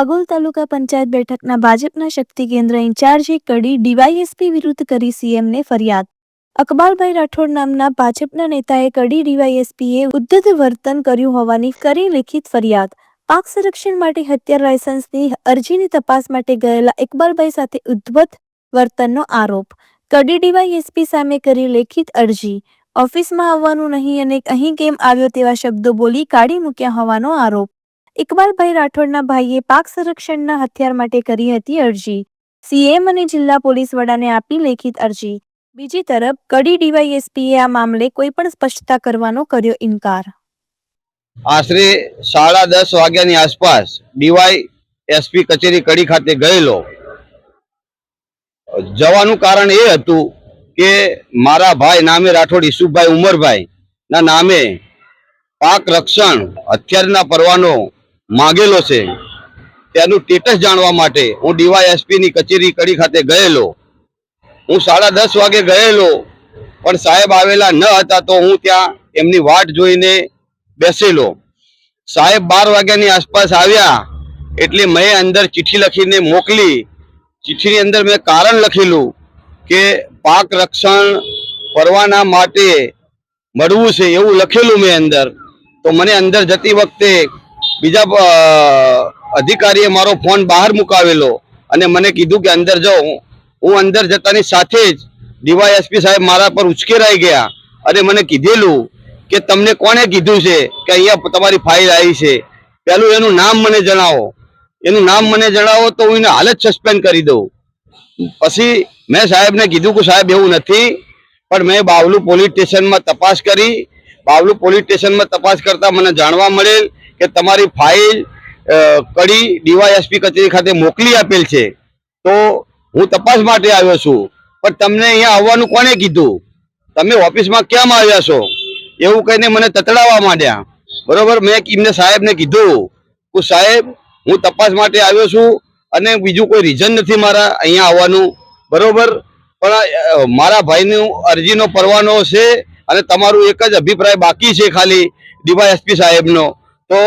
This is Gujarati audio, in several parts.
વાગોલ તાલુકા પંચાયત બેઠકના ભાજપના શક્તિ કેન્દ્ર ઇન્ચાર્જે કડી ડીવાયએસપી વિરુદ્ધ કરી સીએમને ફરિયાદ. અકબાલભાઈ રાઠોડ નામના ભાજપના નેતાએ કડી ડીવાયએસપીએ ઉદ્ધત વર્તન કર્યું હોવાની કરી લેખિત ફરિયાદ. પાક સંરક્ષણ માટે હત્યાર લાયસન્સની અરજીની તપાસ માટે ગયેલા ઇકબાલભાઈ સાથે ઉદ્ધત વર્તનનો આરોપ. કડી ડીવાયએસપી સામે કરી લેખિત અરજી. ઓફિસમાં આવવાનું નહીં અને અહીં કેમ આવ્યો તેવા શબ્દો બોલી કાઢી મૂક્યા હોવાનો આરોપ. ઇકબાલભાઈ રાઠોડના ભાઈએ પાક સંરક્ષણના હથિયાર માટે કરી હતી અરજી. સીએમ અને જિલ્લા પોલીસ વડાને આપી લેખિત અરજી. બીજી તરફ, કડી ડીવાયએસપીએ આ મામલે કોઈ પણ સ્પષ્ટતા કરવાનો કર્યો ઇનકાર. આશરે સાડા દસ વાગ્યાની આસપાસ ડીવાય એસપી કચેરી કડી ખાતે ગયેલો. જવાનું કારણ એ હતું કે મારા ભાઈ નામે રાઠોડ ઈસુભાઈ ઉમરભાઈ ના નામે પાક રક્ષણ, હથિયારના પરવાનો માંગેલો છે. તેનું સ્ટેટસ જાણવા માટે હું ડીવાય એસપી કચેરી કડી ખાતે ગયેલો. હું સાડા દસ વાગે ગયેલો, પણ સાહેબ આવેલા ન હતા તો હું ત્યાં એમની વાટ જોઈને બેસેલો. સાહેબ બાર વાગ્યાની આસપાસ આવ્યા, એટલે મેં અંદર ચિઠ્ઠી લખીને મોકલી. ચિઠ્ઠીની અંદર મેં કારણ લખેલું કે પાક રક્ષણ પરવાના માટે મળવું છે એવું લખેલું મેં અંદર. તો મને અંદર જતી વખતે બીજા અધિકારીએ મારો ફોન બહાર મુકાવેલો અને મને કીધું કે અંદર જાઓ હું અંદર જતાની સાથે જ ડીવાયએસપી સાહેબ મારા પર ઉશ્કેરાઈ ગયા અને મને કીધેલું કે તમને કોણે કીધું છે કે અહીંયા તમારી ફાઇલ આવી છે. પહેલું એનું નામ મને જણાવો. એનું નામ મને જણાવો તો હું એને હાલ જ સસ્પેન્ડ કરી દઉં. પછી મેં સાહેબને કીધું કે સાહેબ એવું નથી, પણ મેં બાવલુ પોલીસ સ્ટેશનમાં તપાસ કરી. બાવલુ પોલીસ સ્ટેશનમાં તપાસ કરતાં મને જાણવા મળેલ કે તમારી ફાઇલ કડી ડીવાયએસપી કચેરી ખાતે મોકલી આપેલ છે, તો હું તપાસ માટે આવ્યો છું. પણ તમને અહીંયા આવવાનું કોને કીધું? તમે ઓફિસમાં કેમ આવ્યા છો? એવું કહીને મને તતડાવવા માંડ્યા. બરોબર? મેં એમને સાહેબને કીધું કે સાહેબ, હું તપાસ માટે આવ્યો છું અને બીજું કોઈ રીઝન નથી મારા અહીંયા આવવાનું. બરોબર? પણ મારા ભાઈનું અરજીનો પરવાનો છે અને તમારું એક જ અભિપ્રાય બાકી છે ખાલી ડીવાયએસપી સાહેબનો. તો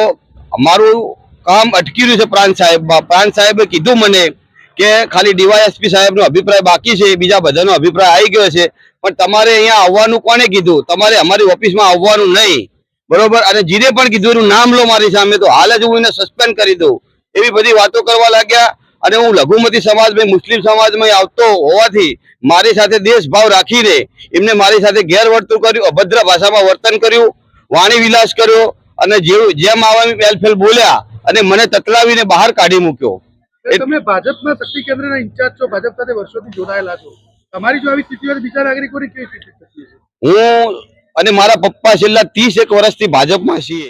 અમારું કામ અટકી રહ્યું છે પ્રાંત સાહેબ પ્રાંત સાહેબે કીધું મને કે ખાલી ડીવાયએસપી સાહેબનો અભિપ્રાય બાકી છે, બીજા બધાનો અભિપ્રાય આવી ગયો છે. પણ તમારે અહીંયા આવવાનું કોને કીધું? તમારે અમારી ઓફિસમાં આવવાનું નહીં. બરોબર? અને જીને પણ કીધું એનું નામ લો મારી સામે, તો હાલ જ હું એને સસ્પેન્ડ કરી દઉં. એવી બધી વાતો કરવા લાગ્યા અને હું લઘુમતી સમાજમાં, મુસ્લિમ સમાજમાં આવતો હોવાથી મારી સાથે દેશભાવ રાખીને એમને મારી સાથે ગેરવર્તન કર્યું, અભદ્ર ભાષામાં વર્તન કર્યું, વાણી વિલાસ કર્યો અને જેવું જેમ આવા વેલફેલ બોલ્યા અને મને તતલાવીને બહાર કાઢી મૂક્યો. તમે ભાજપના શક્તિ કેન્દ્રના ઇન્ચાર્જ છો ભાજપ સાથે વર્ષોથી જોડાયેલા છો. તમારી જો આવી સ્થિતિ હોય બીજા નાગરિકોની કેવી સ્થિતિ થતી હું અને મારા પપ્પા છેલ્લા ત્રીસ એક વર્ષથી ભાજપમાં છીએ.